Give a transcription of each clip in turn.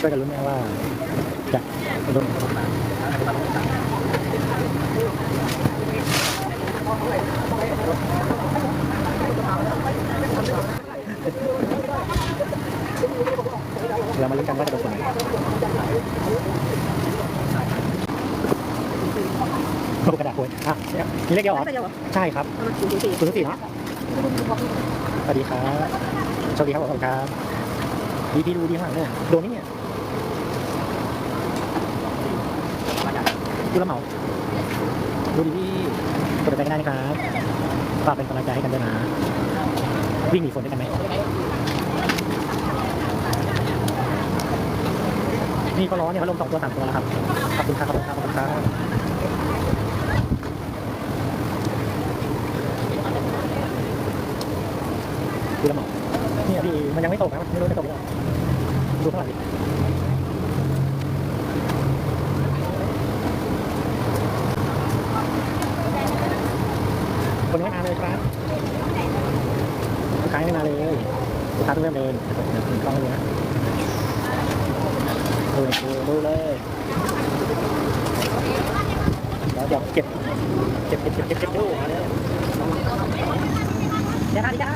ช่วยกันลุ้นนะว่าจะโดนตามเรามาลุ้นกันว่าจะโดนคนไหนโอ้กระดาษโวยอะนี่ยมีเลขเดียวเหรอไม่เดียวเหรอ ใช่ครับศูนย์สี่ศูนย์สี่เนาะสวัสดีครับสวัสดีครับผมครับดีพี่ดูดีข้างหลังเนี่ยโดนไหมเนี่ย ดูแลวเหมาดูดีพี่กดติดตามกันได้นะครับฝากเป็นกำลังใจให้กันด้วยนะวิ่งหนีฝนด้วยกันไหมนี่ก็ร้อนเนี่ยพัดลมสองตัวสามตัวแล้วครับขอบคุณครับขอบคุณครับขอบคุณครับดูแลวเหมาเนี่ยพี่มันยังไม่ตกนะไม่รู้จะตกหรือเปล่าดูข้างหลังดิ คนไม่มาเลยครับลูกค้าไม่มาเลยลูกค้าต้องเริ่มเดินเดี๋ยวถึงกล้องเลยนะดูเลยดูเลยแล้ว เก็บเก็บเก็บเก็บเก็บเก็บดูมาเดี๋ยวพาดิจ้า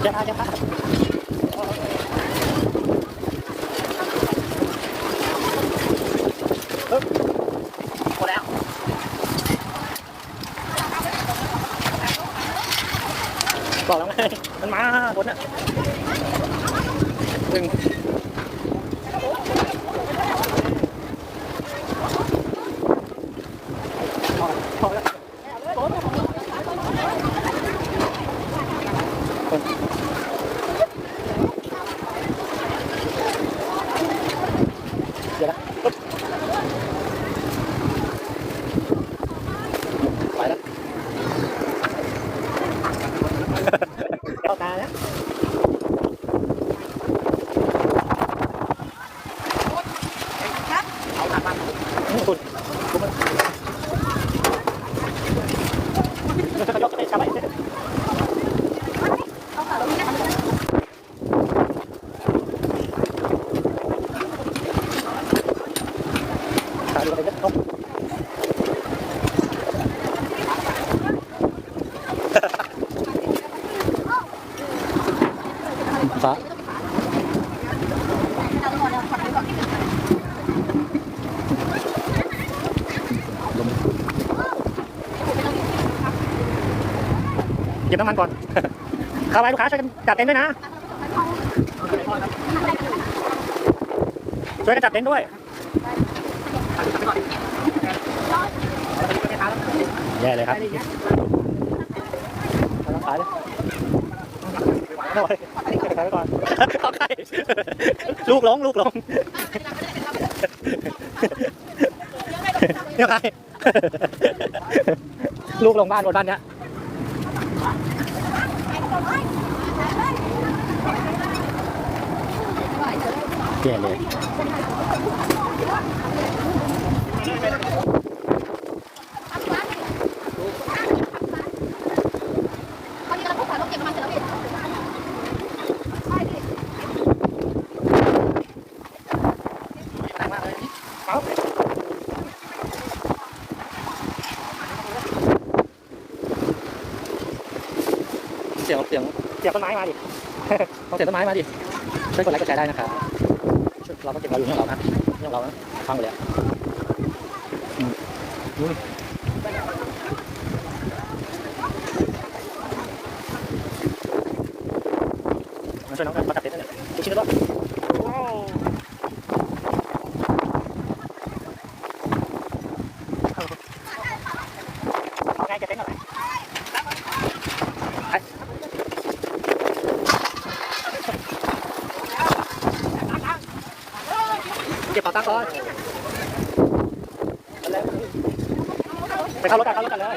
เดี๋ยวพาเดี๋ยวพาเฮ้ยหมดแล้วบอกแล้วไงมันมาบนอะหนึ่งพอแล้วพอแล้วเดี๋ยวนะปึ๊บไปแล้ว เข้าตาแล้วเอาตามันนี่คุณคุณมันยกไปทำไม ตาดูไปเยอะตรงฟ้าเก็บน้ำมันก่อนเข้าไปลูกค้าช่วยกันจัดเต็นท์ด้วยนะ ช่วยกันจัดเต็นท์ด้วย แย่เลยครับเอาขายเลยเอาไว้ขายไปก่อนเอาไข่ลูกหลงลูกหลงเดี๋ยวใครลูกลงบ้านบนบ้านเนี้ย แย่เลยเอาเสียงเสียงเสียงต้นไม้มาดิต้องเสียงต้นไม้มาดิ ช่วยกดไลค์กดแชร์ได้นะครับ เราก็เก็บเราอยู่ของเรานะของเรานะฟังไปเลยอะอืมอุ้ยมาช่วยน้องกันประกาศเต็นท์เนี่ยดูชิ้นด้วยว้าวเอาไงเก็บเต็นท์ก่อนไหมไป เก็บป๋าตังค์ก่อนไปเข้ารถกันเข้ารถกันเลย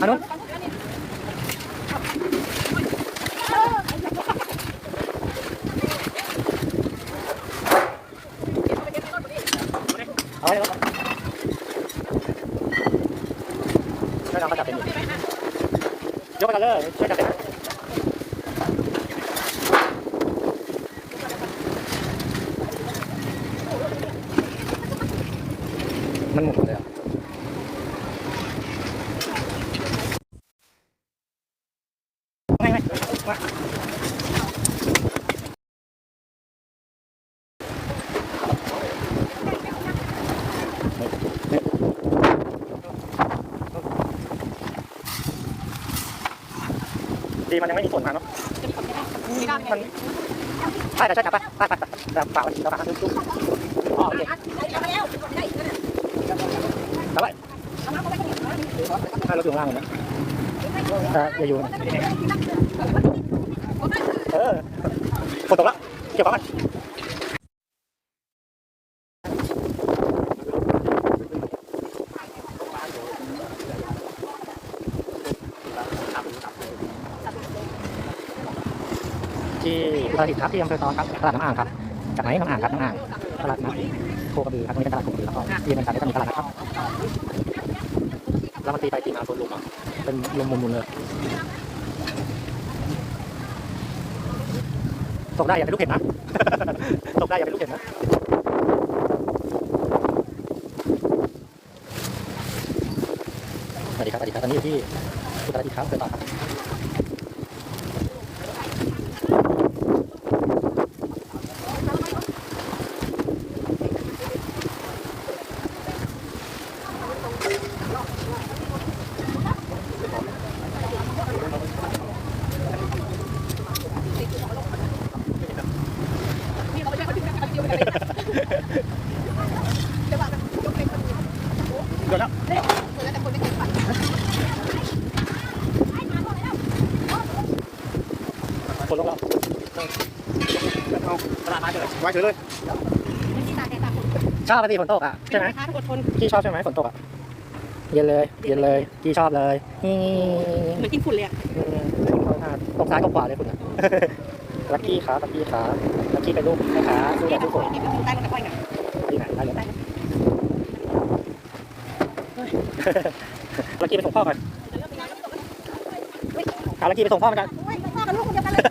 อันนู้นเอาไว้รถน้องเขา จับเป็นอยู่ยกไปกันเลยช่วยจับเป็นนะมันหมุนหมดเลยอะ ดีมันยังไม่มีฝนมาเนาะไม่ได้มันใช่ใช่จับไปไปไปไปแบบเปล่าเราปากทุกๆอ๋อโอเคแล้วไปถ้าเราอยู่ข้างล่างเลยนะเอออย่าอยู่นะเออฝนตกแล้วเก็บของมันที่ อุตรดิตถ์ครับที่อำเภอตอนครับตลาดน้ำอ่างครับจากไหนน้ำอ่างครับน้ำอ่างตลาดน้ำโคกระบือครับตรงนี้เป็นตลาดโคกระบือแล้วก็ที่เป็นการที่จะมีตลาดนะครับแล้วมันตีไปตีมาโดนลุมอะเป็นลมมุนๆเลยตกได้อย่าเป็นลูกเห็บนะตกได้อย่าเป็นลูกเห็บนะสวัสดีครับสวัสดีครับตอนนี้อยู่ที่อุตรดิตถ์ครับเดินต่อครับ เดี๋ยวแล้วฝนลงแล้วเอาตลาดมาเฉยไว้เฉยเลยชอบปฏิฝนตกอะใช่ไหมอดทนพี่ชอบใช่ไหมฝนตกอะเย็นเลยเย็นเลยพี่ชอบเลยนี่เหมือนกินฝุ่นเลยอะอืมตกซ้ายตกขวาเลยคุณอะลักกี้ครับลักกี้ครั บลักกี้เป็นลูกแม่ค้าสู้กับทุกคนนี่เป็นใต้รถกระบะไงที่ไหนได้เลยลักกี้ไปส่งพ่อกันเอาลักกี้ไปส่งพ่อกันพ่อกับลูกคนเดียวกันเลย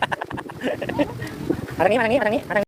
มาทางนี้มาทางนี้มาทางนี้มาทางนี้